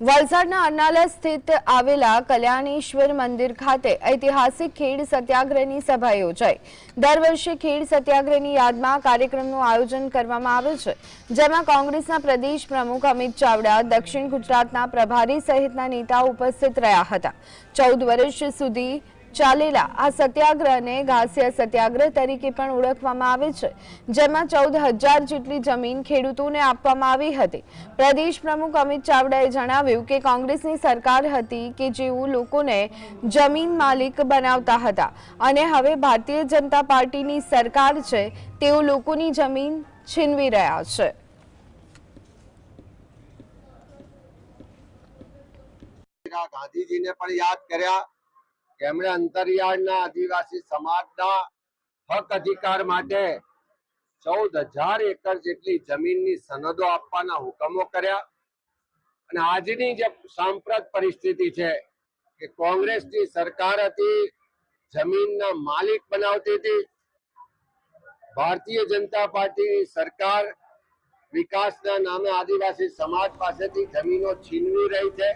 વલસાડના અરનાલા સ્થિત આવેલા કલ્યાણેશ્વર મંદિર ખાતે ઐતિહાસિક ખેડ સત્યાગ્રહની સભા યોજાઈ. દર વર્ષે ખેડ સત્યાગ્રહની યાદમાં કાર્યક્રમનું આયોજન કરવામાં આવે છે. જેમાં કોંગ્રેસના પ્રદેશ પ્રમુખ અમિત ચાવડા, દક્ષિણ ગુજરાતના પ્રભારી સહિતના નેતાઓ ઉપસ્થિત રહ્યા હતા. ચૌદ વર્ષ સુધી ચાલેલા. આ સત્યાગ્રહને ઘાસિયા સત્યાગ્રહ તરીકે પણ ઓળખવામાં આવે છે, જેમાં ચૌદ હજાર જેટલી જમીન ખેડૂતોને આપવામાં આવી હતી. પ્રદેશ પ્રમુખ અમિત ચાવડાએ જણાવ્યું કે કોંગ્રેસની સરકાર હતી કે જેઓ લોકોને જમીન માલિક બનાવતા હતા અને હવે ભારતીય જનતા પાર્ટીની સરકાર છે, તેઓ લોકોની જમીન છીનવી રહ્યા છે. ગાંધીજીને પણ યાદ કર્યા. કે એમણે અંતરિયાળના આદિવાસી સમાજના હક અધિકાર માટે ચૌદ હજાર એકર જેટલી જમીનની સનદો આપવાના હુકમો કર્યા. અને આજની જે સાંપ્રત પરિસ્થિતિ છે કે કોંગ્રેસની સરકાર હતી, જમીનના માલિક બનાવતી હતી, ભારતીય જનતા પાર્ટીની સરકાર વિકાસના નામે આદિવાસી સમાજ પાસેથી જમીનો છીનવી રહી છે.